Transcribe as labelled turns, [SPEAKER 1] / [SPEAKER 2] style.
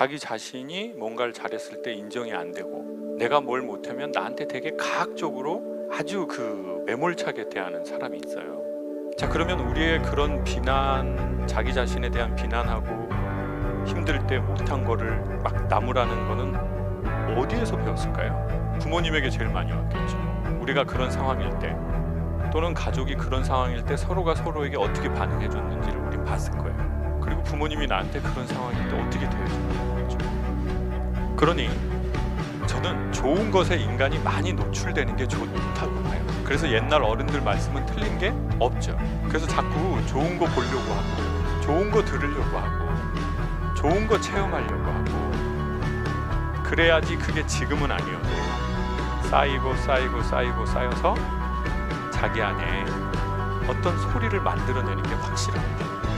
[SPEAKER 1] 자기 자신이 뭔가를 잘했을 때 인정이 안 되고 내가 뭘 못하면 나한테 되게 가학적으로 아주 그 매몰차게 대하는 사람이 있어요. 자 그러면 우리의 그런 비난, 자기 자신에 대한 비난하고 힘들 때 못한 거를 막 나무라는 거는 어디에서 배웠을까요? 부모님에게 제일 많이 왔겠죠. 우리가 그런 상황일 때 또는 가족이 그런 상황일 때 서로가 서로에게 어떻게 반응해 줬는지를 우린 봤을 거예요. 그리고 부모님이 나한테 그런 상황일 때 어떻게 대해줬는 거죠. 그러니 저는 좋은 것에 인간이 많이 노출되는 게 좋다고 봐요. 그래서 옛날 어른들 말씀은 틀린 게 없죠. 그래서 자꾸 좋은 거 보려고 하고 좋은 거 들으려고 하고 좋은 거 체험하려고 하고 그래야지 그게 지금은 아니어도 쌓이고 쌓이고 쌓이고 쌓여서 자기 안에 어떤 소리를 만들어내는 게 확실합니다.